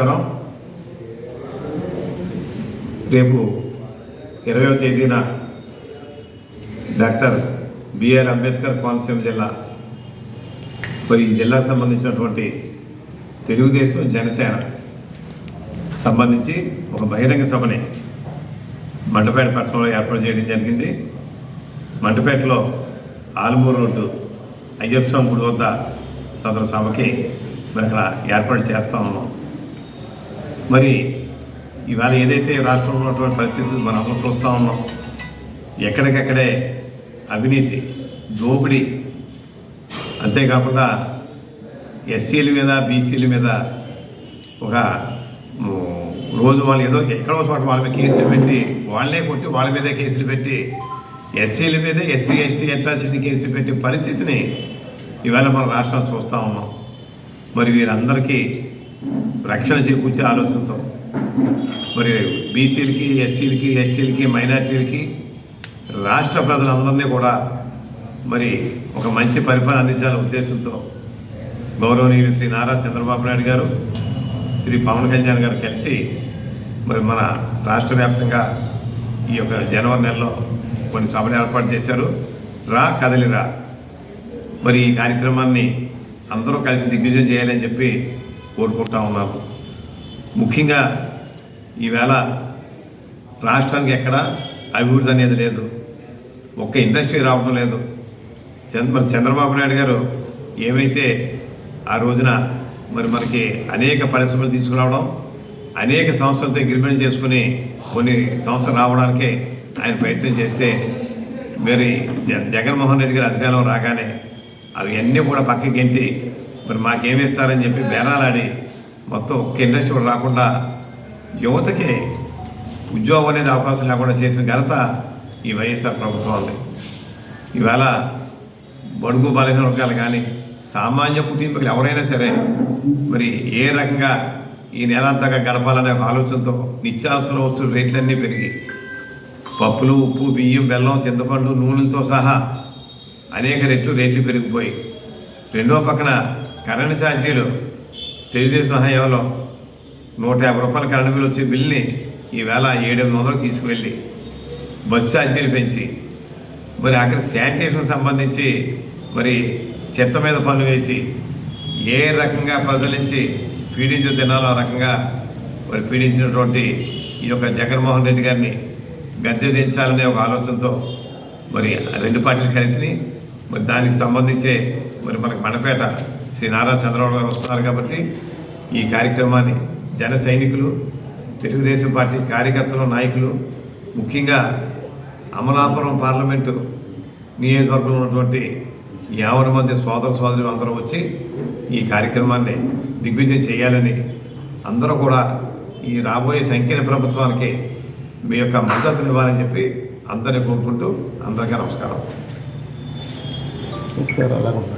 నమస్కారం రేపు ఇరవయో తేదీన డాక్టర్ బిఆర్ అంబేద్కర్ కోనసీమ జిల్లా మరి ఈ జిల్లాకు సంబంధించినటువంటి తెలుగుదేశం జనసేన సంబంధించి ఒక బహిరంగ సభని మండపేట పట్టణంలో ఏర్పాటు చేయడం జరిగింది. మండపేటలో ఆలమూరు రోడ్డు అయ్యప్ప స్వామి గుడి వద్ద సదరు సభకి మరి అక్కడ ఏర్పాటు చేస్తా ఉన్నాం మరి ఇవాళ ఏదైతే రాష్ట్రంలో ఉన్నటువంటి పరిస్థితులు మనం అందరం చూస్తూ ఉన్నాం ఎక్కడికక్కడే అవినీతి దోపిడీ అంతేకాకుండా ఎస్సీల మీద బీసీల మీద ఒక రోజు వాళ్ళు ఏదో ఎక్కడో చోట వాళ్ళ మీద కేసులు పెట్టి వాళ్ళే కొట్టి వాళ్ళ మీదే కేసులు పెట్టి ఎస్సీల మీద ఎస్సీ ఎస్టీ అట్రాసిటీ కేసులు పెట్టే పరిస్థితిని ఇవాళ మన రాష్ట్రం చూస్తూ ఉన్నాం. మరి వీరందరికీ రక్షణ చేకూర్చే ఆలోచనతో. మరి బీసీలకి ఎస్సీలకి ఎస్టీలకి మైనార్టీలకి రాష్ట్ర ప్రజలందరినీ కూడా మరి ఒక మంచి పరిపాలన అందించాలనే ఉద్దేశంతో గౌరవనీయులు శ్రీ నారా చంద్రబాబు నాయుడు గారు శ్రీ పవన్ కళ్యాణ్ గారు కలిసి మరి మన రాష్ట్ర వ్యాప్తంగా ఈ యొక్క జనవరి నెలలో కొన్ని సభలు ఏర్పాటు చేశారు. రా కదలిరా. మరి ఈ కార్యక్రమాన్ని అందరూ కలిసి దిగ్విజయం చేయాలని చెప్పి కోరుకుంటా ఉన్నాను ముఖ్యంగా ఈవేళ రాష్ట్రానికి ఎక్కడ అభివృద్ధి అనేది లేదు. ఒక్క ఇండస్ట్రీ రావడం లేదు. చంద్ర మరి చంద్రబాబు నాయుడు గారు ఏమైతే ఆ రోజున మరి మనకి అనేక పరిశ్రమలు తీసుకురావడం అనేక సంస్థలతో అగ్రిమెంట్ చేసుకుని కొన్ని సంస్థలు రావడానికే ఆయన ప్రయత్నం చేస్తే మరి జ- జగన్మోహన్ రెడ్డి గారు అధికారంలో రాగానే అవన్నీ కూడా పక్కకి గెంటి మరి మాకేమిస్తారని చెప్పి బేరాలాడి మొత్తం ఒక్క ఇండస్ట్రీ కూడా రాకుండా యువతకి ఉద్యోగం అనేది అవకాశం లేకుండా చేసిన ఘనత ఈ వైఎస్ఆర్ ప్రభుత్వం ఉంది ఇవాళ బడుగు బలహీన వర్గాలు కానీ సామాన్య కుటుంబీకులు ఎవరైనా సరే మరి ఏ రకంగా ఈ నెలంతగా గడపాలనే ఒక ఆలోచనతో నిత్యావసర వస్తువుల రేట్లన్నీ పెరిగి పప్పులు ఉప్పు బియ్యం బెల్లం చింతపండు నూనెలతో సహా అనేక రెట్లు రేట్లు పెరిగిపోయి రెండో పక్కన కరెంటు ఛార్జీలు తెలుగుదేశం హయాంలో నూట యాభై రూపాయల కరెంటు బిల్లు వచ్చే బిల్లుని ఈవేళ ఏడెనిమిది వందలు తీసుకువెళ్ళి బస్సు ఛార్జీలు పెంచి మరి అక్కడ శానిటేషన్ సంబంధించి మరి చెత్త మీద పన్ను వేసి ఏ రకంగా ప్రజల నుంచి పీడించు తినాలో ఆ రకంగా మరి పీడించినటువంటి ఈ యొక్క జగన్మోహన్ రెడ్డి గారిని గద్దె దించాలనే ఒక ఆలోచనతో మరి రెండు పార్టీలు కలిసి మరి దానికి సంబంధించే మరి మనకి మడపేట శ్రీ నారా చంద్రబాబు గారు వస్తున్నారు కాబట్టి ఈ కార్యక్రమాన్ని జన సైనికులు తెలుగుదేశం పార్టీ కార్యకర్తలు నాయకులు ముఖ్యంగా అమలాపురం పార్లమెంటు నియోజకవర్గంలో ఉన్నటువంటి యావన మంది సోదర సోదరులు అందరూ వచ్చి ఈ కార్యక్రమాన్ని దిగ్విజయం చేయాలని అందరూ కూడా ఈ రాబోయే సంకీర్ణ ప్రభుత్వానికి మీ యొక్క మద్దతుని ఇవ్వాలని చెప్పి అందరినీ కోరుకుంటూ అందరికీ నమస్కారం.